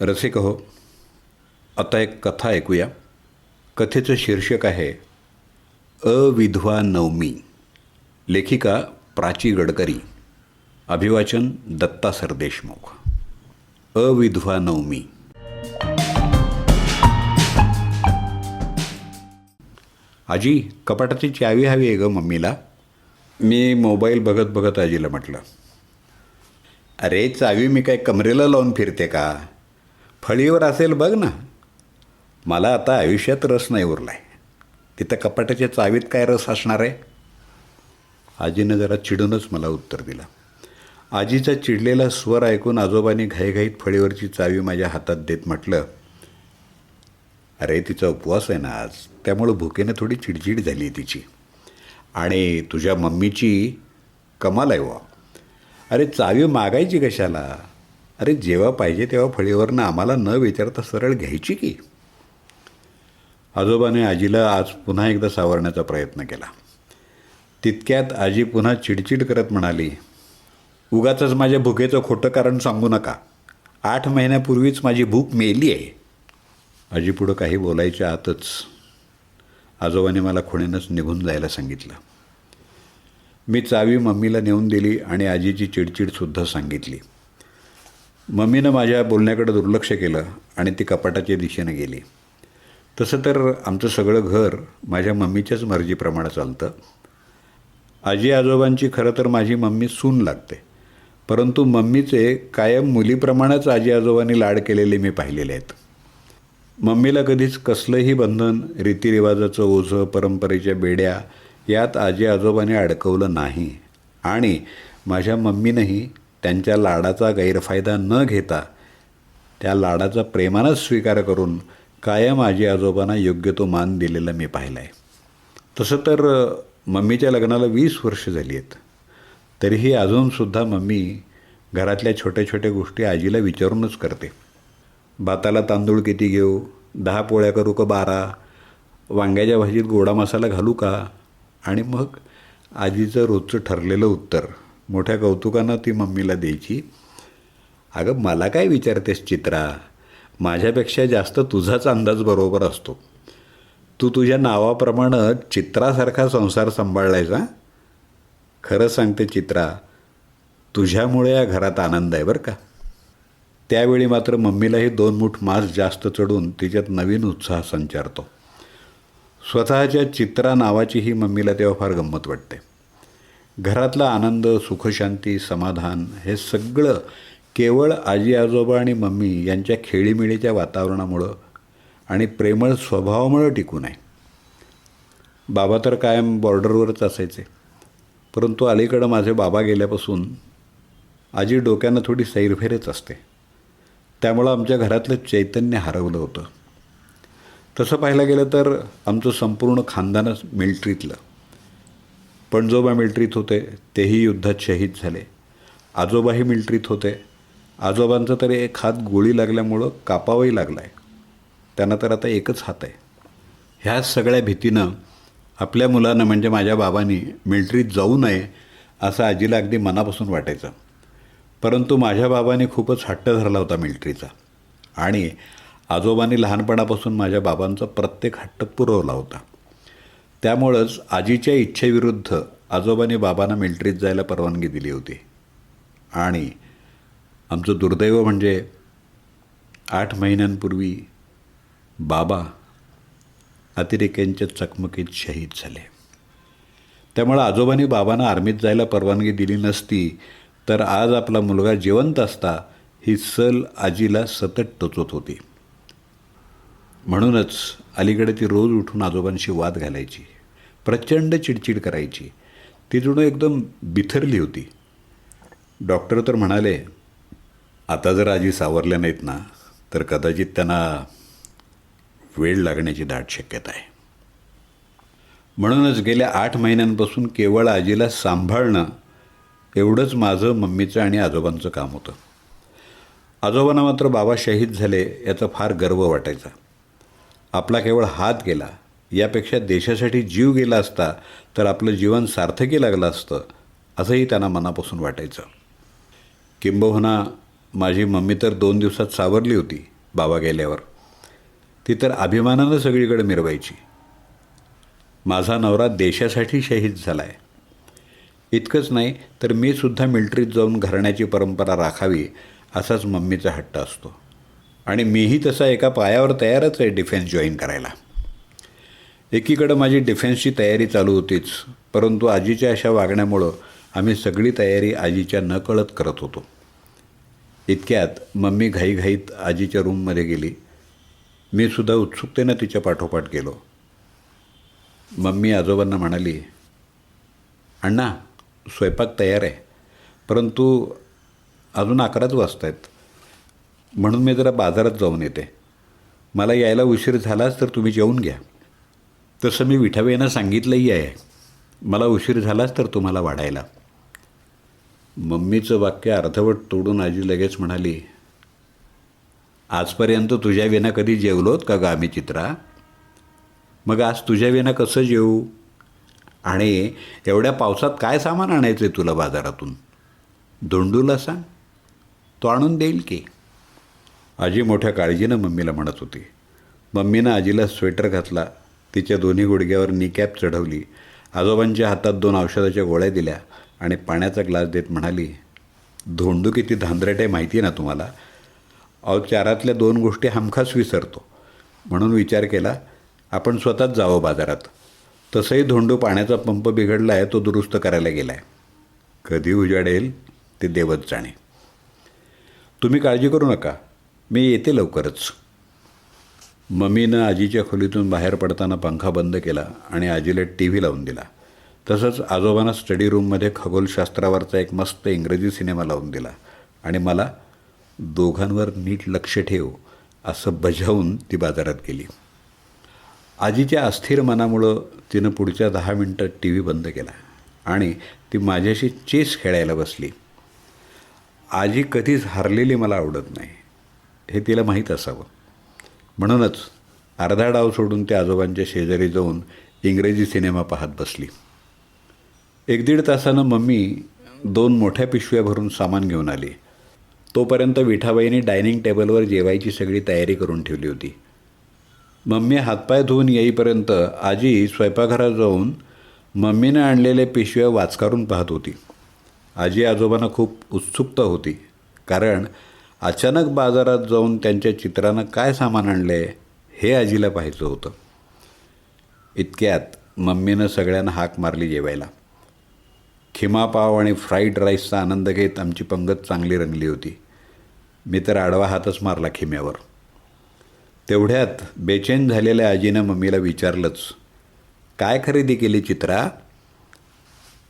रसिक हो. आता एक कथा ऐकूया. कथेचं शीर्षक आहे अविधवा नवमी. लेखिका प्राची गडकरी. अभिवाचन दत्ता सरदेशमुख. अविधवा नवमी. आजी कपाटाची चावी हवी आहे ग मम्मीला. मी मोबाईल बघत बघत आजीला म्हटलं अरे चावी मी काय कमरेला लावून फिरते का? फळीवर असेल बघ ना. मला आता आयुष्यात रस नाही उरला आहे तिथं कपाटाच्या चावीत काय रस असणार आहे? आजीनं जरा चिडूनच मला उत्तर दिलं. आजीचा चिडलेला स्वर ऐकून आजोबांनी घाईघाईत फळीवरची चावी माझ्या हातात देत म्हटलं अरे तिचा उपवास आहे ना आज. त्यामुळं भुकेनं थोडी चिडचिड झाली तिची. आणि तुझ्या मम्मीची कमाल आहे वा अरे चावी मागायची कशाला? अरे जेव्हा पाहिजे तेव्हा फळीवरनं आम्हाला न विचारता सरळ घ्यायची की? आजोबाने आजीला आज पुन्हा एकदा सावरण्याचा प्रयत्न केला. तितक्यात आजी पुन्हा चिडचिड करत म्हणाली उगाचच माझ्या भुकेचं खोटं कारण सांगू नका. आठ महिन्यापूर्वीच माझी भूक मेली आहे. आजी पुढं काही बोलायच्या आतच आजोबाने मला खुणेनंच निघून जायला सांगितलं. मी चावी मम्मीला नेऊन दिली आणि आजीची चिडचिडसुद्धा सांगितली. मम्मीनं माझ्या बोलण्याकडे दुर्लक्ष केलं आणि ती कपाटाच्या दिशेनं गेली. तसं तर आमचं सगळं घर माझ्या मम्मीच्याच मर्जीप्रमाणे चालतं. आजी आजोबांची खरं तर माझी मम्मी सून लागते. परंतु मम्मीचे कायम मुलीप्रमाणेच आजी आजोबांनी लाड केलेले मी पाहिलेले आहेत. मम्मीला कधीच कसलंही बंधन रीतिरिवाजाचं ओझं परंपरेच्या बेड्या यात आजी आजोबाने अडकवलं नाही. आणि माझ्या मम्मीनंही त्यांच्या लाडाचा गैरफायदा न घेता त्या लाडाचा प्रेमानंच स्वीकार करून कायम आजी आजोबांना योग्य तो मान दिलेला मी पाहिला आहे तसं तर मम्मीच्या लग्नाला वीस वर्ष झाली आहेत. तरीही अजूनसुद्धा मम्मी घरातल्या छोट्या छोट्या गोष्टी आजीला विचारूनच करते. भाताला तांदूळ किती घेऊ? दहा पोळ्या करू का बारा? वांग्याच्या भाजीत गोडा मसाला घालू का? आणि मग आजीचं रोजचं ठरलेलं उत्तर. मोठ्या कौतुकानं ती मम्मीला द्यायची. अगं मला काय विचारतेस चित्रा? माझ्यापेक्षा जास्त तुझाच अंदाज बरोबर असतो. तू तुझ्या नावाप्रमाणे चित्रासारखा संसार सांभाळलायचा खरं सांगते चित्रा तुझ्यामुळे या घरात आनंद आहे बरं का. त्यावेळी मात्र मम्मीलाही दोन मूठ मांस जास्त चढून तिच्यात नवीन उत्साह संचारतो. स्वतःच्या चित्रा नावाची ही मम्मीला तेव्हा फार गंमत वाटते. घरातला आनंद सुखशांती समाधान हे सगळं केवळ आजी आजोबा आणि मम्मी यांच्या खेळीमेळीच्या वातावरणामुळं आणि प्रेमळ स्वभावामुळं टिकून आहे बाबा तर कायम बॉर्डरवरच असायचे. परंतु अलीकडं माझे बाबा गेल्यापासून आजी डोक्यानं थोडी सैरफेरच असते. त्यामुळं आमच्या घरातलं चैतन्य हरवलं होतं. तसं पाहायला गेलं तर आमचं संपूर्ण खानदानच मिल्ट्रीतलं. पणजोबा मिल्ट्रीत होते तेही युद्धात शहीद झाले. आजोबाही मिल्ट्रीत होते. आजोबांचा तरी एक हात गोळी लागल्यामुळं कापावाही लागला आहे त्यांना तर आता एकच हात आहे. ह्या सगळ्या भीतीनं आपल्या मुलानं म्हणजे माझ्या बाबांनी मिल्ट्रीत जाऊ नये असं आजीला अगदी मनापासून वाटायचं. परंतु माझ्या बाबांनी खूपच हट्ट धरला होता मिल्ट्रीचा. आणि आजोबांनी लहानपणापासून माझ्या बाबांचा प्रत्येक हट्ट पुरवला होता. त्यामुळंच आजीच्या इच्छेविरुद्ध आजोबांनी बाबांना मिल्ट्रीत जायला परवानगी दिली होती. आणि आमचं दुर्दैव म्हणजे आठ महिन्यांपूर्वी बाबा अतिरेक्यांच्या चकमकीत शहीद झाले. त्यामुळं आजोबांनी बाबांना आर्मीत जायला परवानगी दिली नसती तर आज आपला मुलगा जिवंत असता ही सल आजीला सतत टोचत होती. म्हणूनच अलीकडे ती रोज उठून आजोबांशी वाद घालायची प्रचंड चिडचिड करायची. ती जणू एकदम बिथरली होती. डॉक्टर तर म्हणाले आता जर आजी सावरल्या नाहीत ना तर कदाचित त्यांना वेळ लागण्याची दाट शक्यता आहे. म्हणूनच गेल्या आठ महिन्यांपासून केवळ आजीला सांभाळणं एवढंच माझं मम्मीचं आणि आजोबांचं काम होतं. आजोबांना मात्र बाबा शहीद झाले याचा फार गर्व वाटायचा. आपला केवळ हात गेला यापेक्षा देशासाठी जीव गेला असता तर आपलं जीवन सार्थकी लागलं असतं असंही त्यांना मनापासून वाटायचं. किंबहुना माझी मम्मी तर दोन दिवसात सावरली होती बाबा गेल्यावर. ती तर अभिमानानं सगळीकडे मिरवायची. माझा नवरा देशासाठी शहीद झाला आहे इतकंच नाही तर मी सुद्धा जाऊन घराण्याची परंपरा राखावी असाच मम्मीचा हट्ट असतो. आणि मीही तसा एका पायावर तयारच आहे डिफेन्स जॉईन करायला. एकीकडं माझी डिफेन्सची तयारी चालू होतीच परंतु आजीच्या अशा वागण्यामुळं आम्ही सगळी तयारी आजीच्या नकळत करत होतो. इतक्यात मम्मी घाईघाईत आजीच्या रूममध्ये गेली. मी सुद्धा उत्सुकतेनं तिच्या पाठोपाठ गेलो. मम्मी आजोबांना म्हणाली अण्णा स्वयंपाक तयार आहे परंतु अजून अकराच वाजता आहेत म्हणून मी जरा बाजारात जाऊन येते. मला यायला उशीर झालाच तर तुम्ही जेवून घ्या. तसं मी विठावेनं सांगितलंही आहे. मला उशीर झालाच तर तुम्हाला वाढायला. मम्मीचं वाक्य अर्धवट तोडून आजी लगेच म्हणाली आजपर्यंत तुझ्या विना कधी जेवलोत का ग आम्ही चित्रा? मग आज तुझ्या विना कसं जेवू आणि एवढ्या पावसात काय सामान आणायचं आहे तुला बाजारातून? धोंडूला सांग. तो आणून देईल की? आजी मोठ्या काळजीनं मम्मीला म्हणत होती. मम्मीनं आजीला स्वेटर घातला. तिच्या दोन्ही गुडघ्यावर निकॅप चढवली. आजोबांच्या हातात दोन औषधाच्या गोळ्या दिल्या आणि पाण्याचा ग्लास देत म्हणाली धोंडू किती धांदरट आहे माहिती आहे ना तुम्हाला? औचारातल्या चारातल्या दोन गोष्टी हमखास विसरतो. म्हणून विचार केला आपण स्वतःच जावं बाजारात. तसंही धोंडू पाण्याचा पंप बिघडला आहे तो दुरुस्त करायला गेला आहे कधी उजाडेल ते देवच जाणे. तुम्ही काळजी करू नका. मी येते लवकरच. मम्मीनं आजीच्या खोलीतून बाहेर पडताना पंखा बंद केला आणि आजीला टी व्ही लावून दिला. तसंच आजोबांना स्टडी रूममध्ये खगोलशास्त्रावरचा एक मस्त इंग्रजी सिनेमा लावून दिला. आणि मला दोघांवर नीट लक्ष ठेव असं बजावून ती बाजारात गेली. आजीच्या अस्थिर मनामुळं तिनं पुढच्या दहा मिनटं टी व्ही बंद केला आणि ती माझ्याशी चेस खेळायला बसली. आजी कधीच हारलेली मला आवडत नाही. हे तिला माहीत असावं. म्हणूनच अर्धा डाव सोडून त्या आजोबांच्या शेजारी जाऊन इंग्रजी सिनेमा पाहत बसली. एक दीड तासानं मम्मी दोन मोठ्या पिशव्या भरून सामान घेऊन आली. तोपर्यंत विठाबाईने डायनिंग टेबलवर जेवायची सगळी तयारी करून ठेवली होती. मम्मी हातपाय धुवून येईपर्यंत आजी स्वयंपाकघरात जाऊन मम्मीनं आणलेल्या पिशव्या वाचकारून पाहत होती. आजी आजोबांना खूप उत्सुकता होती कारण अचानक बाजारात जाऊन त्यांच्या चित्रानं काय सामान आणले हे आजीला पाहायचं होतं. इतक्यात मम्मीनं सगळ्यांना हाक मारली जेवायला. खिमापाव आणि फ्राईड राईसचा आनंद घेत आमची पंगत चांगली रंगली होती. मी तर आडवा हातच मारला खिम्यावर. तेवढ्यात बेचैन झालेल्या आजीनं मम्मीला विचारलंच काय खरेदी केली चित्रा?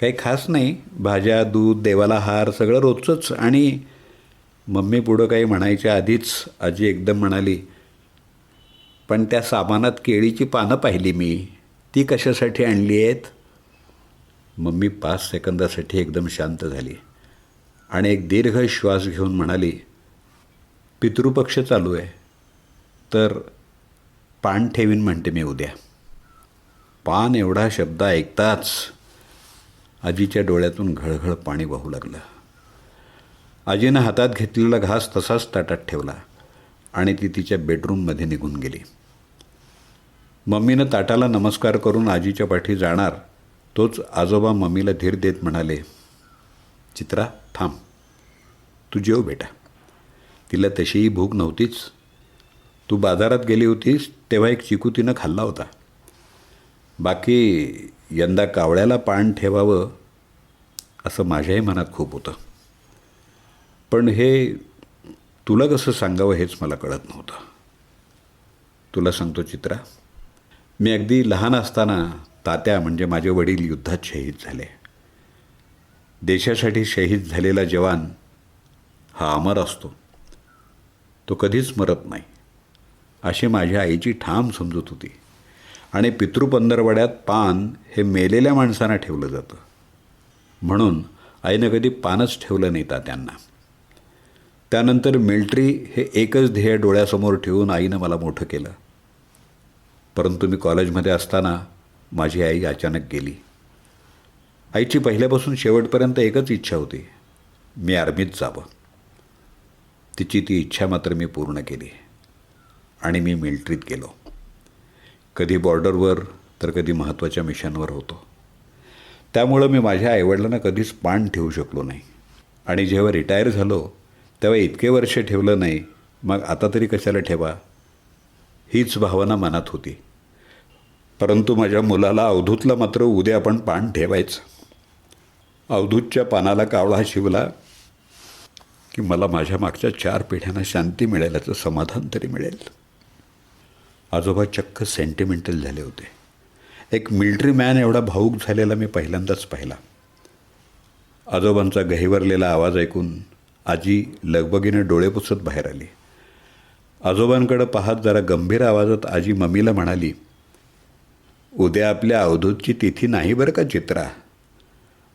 काही खास नाही भाज्या दूध देवाला हार सगळं रोजचंच आणि मम्मी पुढं काही म्हणायच्या आधीच आजी एकदम म्हणाली पण त्या सामानात केळीची पानं पाहिली मी. ती कशासाठी आणली आहेत? मम्मी पाच सेकंदासाठी एकदम शांत झाली आणि एक दीर्घ श्वास घेऊन म्हणाली पितृपक्ष चालू आहे. तर पान ठेवीन म्हणते मी उद्या. पान एवढा शब्द ऐकताच आजीच्या डोळ्यातून घळघळ पाणी वाहू लागलं. आजीनं हातात घेतलेला घास तसाच ताटात ठेवला आणि ती तिच्या बेडरूममध्ये निघून गेली. मम्मीनं ताटाला नमस्कार करून आजीच्या पाठी जाणार तोच आजोबा मम्मीला धीर देत म्हणाले चित्रा थांब. तू जेव बेटा. तिला तशीही भूक नव्हतीच. तू बाजारात गेली होतीस तेव्हा एक चिकू तिनं खाल्ला होता. बाकी यंदा कावळ्याला पान ठेवावं असं माझ्याही मनात खूप होतं. पण हे तुला कसं सांगावं हेच मला कळत नव्हतं. तुला सांगतो चित्रा मी अगदी लहान असताना तात्या म्हणजे माझे वडील युद्धात शहीद झाले. देशासाठी शहीद झालेला जवान हा अमर असतो. तो कधीच मरत नाही अशी माझ्या आईची ठाम समजूत होती. आणि पितृपंधरवड्यात पान हे मेलेल्या माणसांना ठेवलं जातं. म्हणून आईनं कधी पानच ठेवलं नाही तात्यांना. त्यानंतर मिल्ट्री हे एकच ध्येय डोळ्यासमोर ठेवून आईनं मला मोठं केलं. परंतु मी कॉलेजमध्ये असताना माझी आई अचानक गेली. आईची पहिल्यापासून शेवटपर्यंत एकच इच्छा होती. मी आर्मीत जावं. तिची ती इच्छा मात्र मी पूर्ण केली आणि मी मिल्ट्रीत गेलो. कधी बॉर्डरवर तर कधी महत्त्वाच्या मिशनवर होतो. त्यामुळं मी माझ्या आईवडिलांना कधीच पाण ठेवू शकलो नाही. आणि जेव्हा रिटायर झालो तेव्हा इतके वर्ष ठेवलं नाही मग आता तरी कशाला ठेवा? हीच भावना मनात होती. परंतु माझ्या मुलाला अवधूतला मात्र उद्या आपण पान ठेवायचं. अवधूतच्या पानाला कावळा शिवला की मला माझ्या मागच्या चार पिढ्यांना शांती मिळेल याचं समाधान तरी मिळेल. आजोबा चक्क सेंटिमेंटल झाले होते. एक मिल्ट्री मॅन एवढा भाऊक झालेला मी पहिल्यांदाच पाहिला. आजोबांचा गहिवरलेला आवाज ऐकून आजी लगबगीने डोळे पुसत बाहेर आली. आजोबांकडं पाहत जरा गंभीर आवाजात आजी मम्मीला म्हणाली उद्या आपल्या अवधूतची तिथी नाही बरं का चित्रा?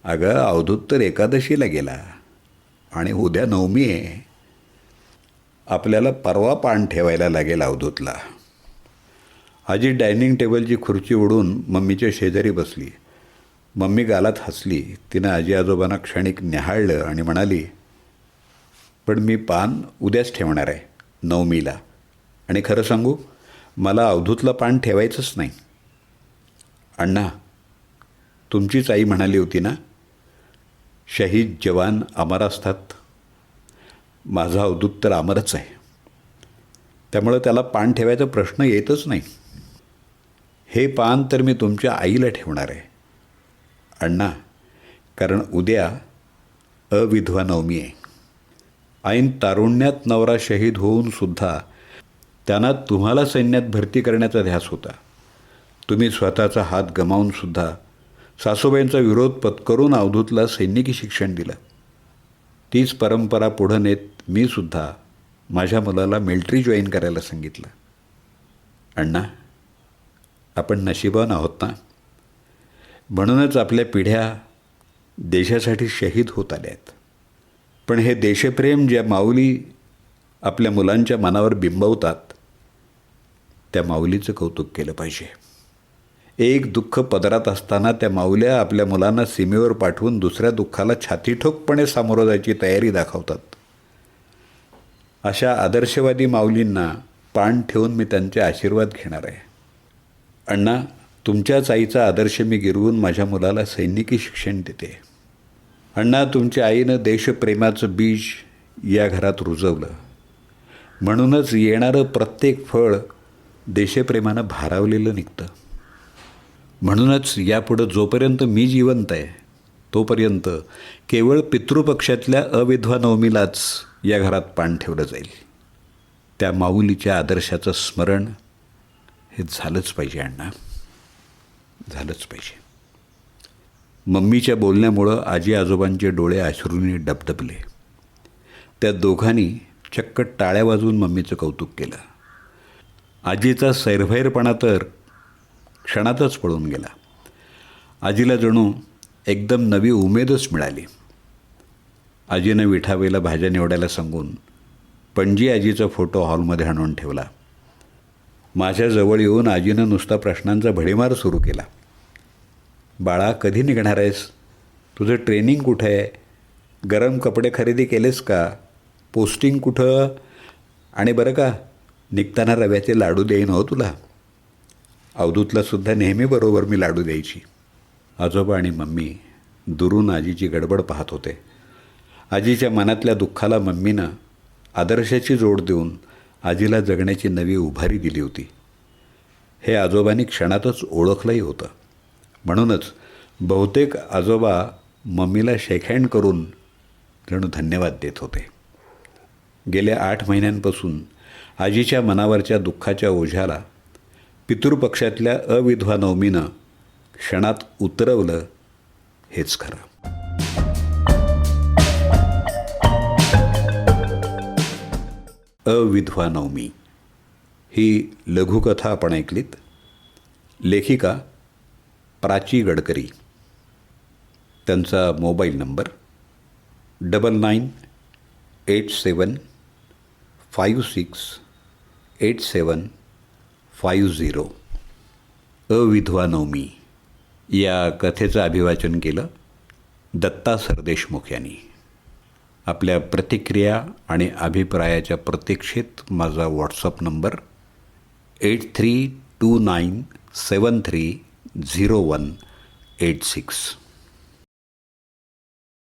अगं अवधूत तर एकादशीला गेला आणि उद्या नवमी आहे. आपल्याला परवा पान ठेवायला लागेल अवधूतला. आजी डायनिंग टेबलची खुर्ची उडून मम्मीच्या शेजारी बसली. मम्मी गालात हसली. तिनं आजी आजोबांना क्षणिक निहाळलं आणि म्हणाली पण मी पान उद्याच ठेवणार आहे नवमीला. आणि खरं सांगू मला अवधूतला पान ठेवायचंच नाही. अण्णा तुमचीच आई म्हणाली होती ना शहीद जवान अमर असतात. माझा अवधूत तर अमरच आहे. त्यामुळं त्याला पान ठेवायचा प्रश्न येतच नाही. हे पान तर मी तुमच्या आईला ठेवणार आहे. अण्णा कारण उद्या अविधवा नवमी आहे. ऐन तारुण्यात नवरा शहीद होऊन सुद्धा त्यांना तुम्हाला सैन्यात भरती करण्याचा ध्यास होता. तुम्ही स्वतःचा हात गमावूनसुद्धा सासूबाईंचा विरोध पत्करून अवधूतला सैनिकी शिक्षण दिलं. तीच परंपरा पुढं नेत मी सुद्धा माझ्या मुलाला मिल्ट्री जॉईन करायला सांगितलं. अण्णा आपण नशिबान आहोत ना? म्हणूनच आपल्या पिढ्या देशासाठी शहीद होत आल्या आहेत पण हे देशप्रेम ज्या माऊली आपल्या मुलांच्या मनावर बिंबवतात त्या माऊलीचं कौतुक केलं पाहिजे. एक दुःख पदरात असताना त्या माऊल्या आपल्या मुलांना सीमेवर पाठवून दुसऱ्या दुःखाला छातीठोकपणे सामोरं जायची तयारी दाखवतात. अशा आदर्शवादी माऊलींना पाण ठेवून मी त्यांचे आशीर्वाद घेणार आहे. अण्णा तुमच्याच आईचा आदर्श मी गिरवून माझ्या मुलाला सैनिकी शिक्षण देते. अण्णा तुमच्या आईनं देशप्रेमाचं बीज या घरात रुजवलं. म्हणूनच येणारं प्रत्येक फळ देशप्रेमानं भारावलेलं निघतं. म्हणूनच यापुढं जोपर्यंत मी जिवंत आहे तोपर्यंत केवळ पितृपक्षातल्या अविधवा नवमीलाच या घरात पान ठेवलं जाईल. त्या माऊलीच्या आदर्शाचं स्मरण हे झालंच पाहिजे अण्णा. झालंच पाहिजे. मम्मीच्या बोलण्यामुळं आजी आजोबांचे डोळे अश्रूंनी डबडबले. त्या दोघांनी चक्क टाळ्या वाजवून मम्मीचं कौतुक केलं. आजीचा सैरभैरपणा तर क्षणातच पळून गेला. आजीला जणू एकदम नवी उमेदच मिळाली. आजीनं विठावेला भाज्या निवडायला सांगून पणजी आजीचा फोटो हॉलमध्ये आणून ठेवला. माझ्याजवळ येऊन आजीनं नुसता प्रश्नांचा भडीमार सुरू केला. बाळा कधी निघणार आहेस? तुझं ट्रेनिंग कुठं आहे? गरम कपडे खरेदी केलेस का? पोस्टिंग कुठं? आणि बरं का निघताना रव्याचे लाडू देईन हो तुला. अवधूतला सुद्धा नेहमी बरोबर मी लाडू द्यायची. आजोबा आणि मम्मी दुरून आजीची गडबड पाहत होते. आजीच्या मनातल्या दुःखाला मम्मीनं आदर्शाची जोड देऊन आजीला जगण्याची नवी उभारी दिली होती. हे आजोबांनी क्षणातच ओळखलंही होतं. म्हणूनच बहुतेक आजोबा मम्मीला शेकहँड करून जणू धन्यवाद देत होते. गेल्या आठ महिन्यांपासून आजीच्या मनावरच्या दुःखाच्या ओझ्याला पितृपक्षातल्या अविधवा नवमीनं क्षणात उतरवलं हेच खरं. अविधवा नवमी ही लघुकथा आपण ऐकलीत. लेखिका प्राची गडकरी. त्यांचा mobile number double nine eight seven five six eight seven five zero Avidhava Navami. या कथेचं अभिवाचन केलं दत्ता सरदेशमुख यांनी. आपल्या प्रतिक्रिया आणि अभिप्रायाच्या प्रतीक्षेत माझा WhatsApp number eight three two nine seven three zero one eight six